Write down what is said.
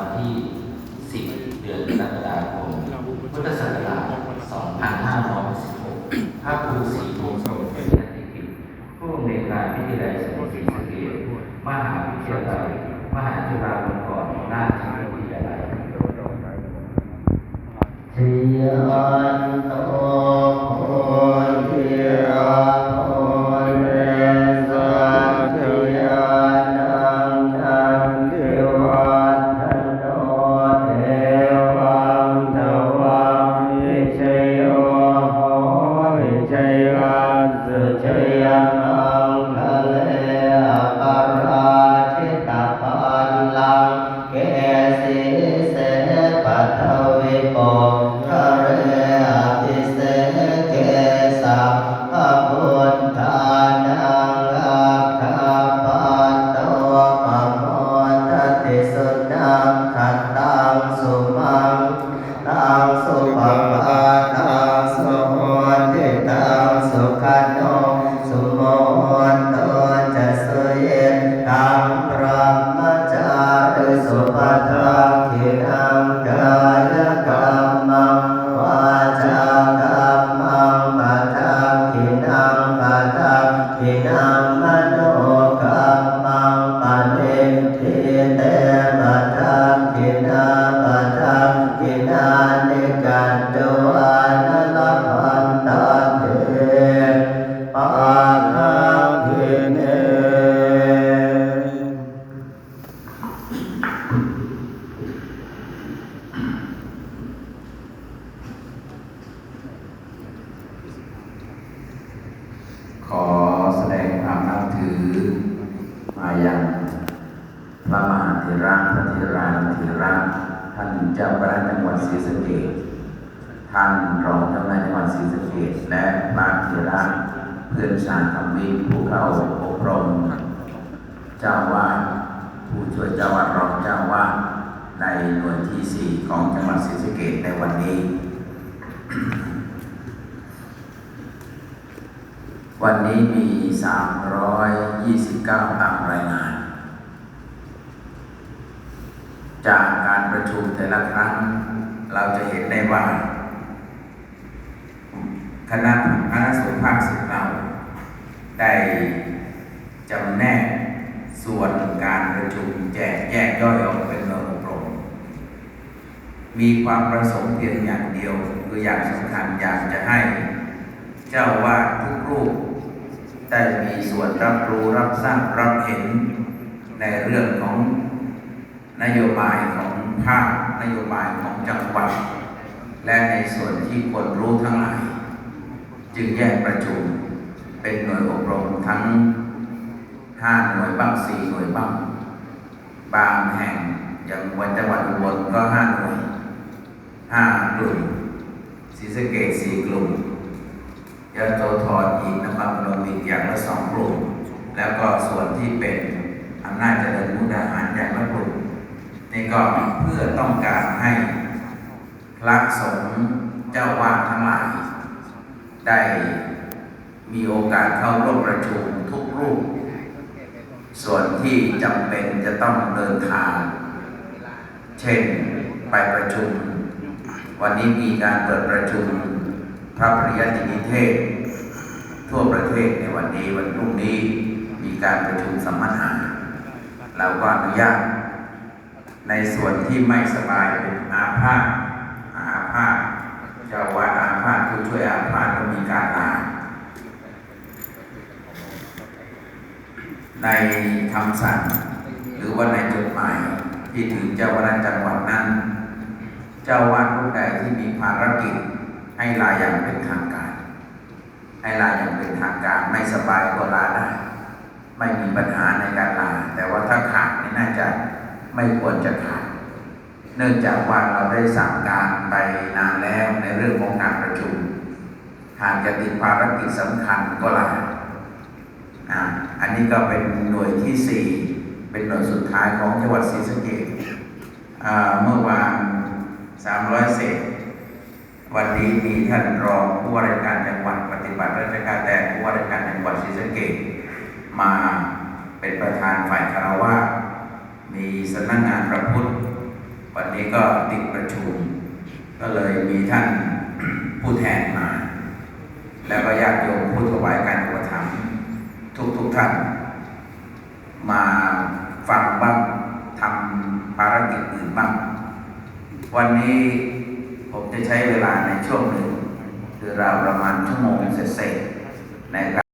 วันที่ 10 เดือนกรกฎาคม พุทธศักราช 2516 ภาคภูสีโพธิ์โสเป็นนักธิกิจผู้อำนวยการวิทยาลัยสมุทรศรีสะเกษมหาวิทยาลัยมหาจุฬาลงกรณราชวิทยาลัยทิยัน แสดงความนับถือ มายังพระมหาเถระพระเถรานเถระท่านเจ้าคณะจังหวัดศรีสะเกษท่านรองเจ้าคณะจังหวัดศรีสะเกษและพระเถระเพื่อนสารธรรมิกผู้เข้าอบรม เจ้าวาดผู้ช่วยเจ้าวาดรองเจ้าวาดในหน่วยที่สี่ของจังหวัดศรีสะเกษในวันนี้ วันนี้มี 329 ตามรายงาน จากการประชุมแต่ละครั้ง เราจะเห็นได้ว่า คณะคณะสงฆ์ภาคสิบเราได้จำแนกส่วนการประชุมแจกแยกย่อยออกเป็นหน่วยอบมมีความประสงค์เพียงอย่างเดียว คืออย่างสำคัญอยากจะให้ เจ้าวาดทุกรูป ได้มีส่วนรับรู้รับทราบรับเห็น ในเรื่องของนโยบายของภาคนโยบายของจังหวัด และในส่วนที่ควรรู้ทั้งหลาย จึงแยกประชุมเป็นหน่วยอบรมทั้งห้าหน่วยบ้างสี่หน่วยบ้างบางแห่งอย่างวันจังหวัดอุบลก็ห้าหน่วยห้ากลุ่มศรีสะเกษสี่กลุ่มยะโส นครพนมอีอย่างละสองกลุ่ม แล้วก็ส่วนที่เป็นอำนาจเจริญมุกดาหารอย่างละกลุ่มนี่ก็เพื่อต้องการให้พระสงฆ์เจ้าวาดทั้งหลายได้มีโอกาสเข้าร่วมประชุมทุกรูป ส่วนที่จำเป็นจะต้องเดินทาง เช่นไปประชุม วันนี้มีการเปิดประชุมพระปริยัตินิเทศ ศในวันนี้วันพรุ่งนี้มีการประชุมสัมมนาเราก็อนุญาตในส่วนที่ไม่สบายเป็นอาพาธอาพาธเจ้าวัดอาพาธผู้ช่วยอาพาธก็มีการลาในคำสั่งหรือว่าในจดหมายที่ถึงเจ้าคณะจังหวัดนั้น เจ้าวาดผู้ใดที่มีภารกิจให้ลาอย่างเป็นทางการ ให้ลาอย่างเป็นทางการไม่สบายก็ลาได้ ไม่มีปัญหาในการลา แต่ว่าถ้าขาดนี่น่าจะไม่ควรจะขาดเนื่องจากว่าเราได้สั่งการไปนานแล้วในเรื่องของการประชุม หากจะติดภารกิจสำคัญก็ลาอ่าอันนี้ก็เป็นหน่วยที่สี่เป็นหน่วยสุดท้ายของจังหวัดศรีสะเกษอ่าเมื่อวานสามร้อยเศษ วันนี้มีท่านรองผู้ว่าราชการจังหวัดปฏิบัติราชการแทนผู้ว่าราชการจังหวัดศรีสะเกษมาเป็นประธานฝ่ายคารวะมีสำนักงานพระพุทธ วันนี้ก็ติดประชุม ก็เลยมีท่านผู้แทนมา แล้วก็ญาติโยมผู้ถวายการอุปถัมภ์ทุกทุกท่าน มาฟังบ้างทำภารกิจอื่นบ้าง วันนี้ ผมจะใช้เวลาในช่วงหนึ่งคือราวประมาณชั่วโมงเศษในการ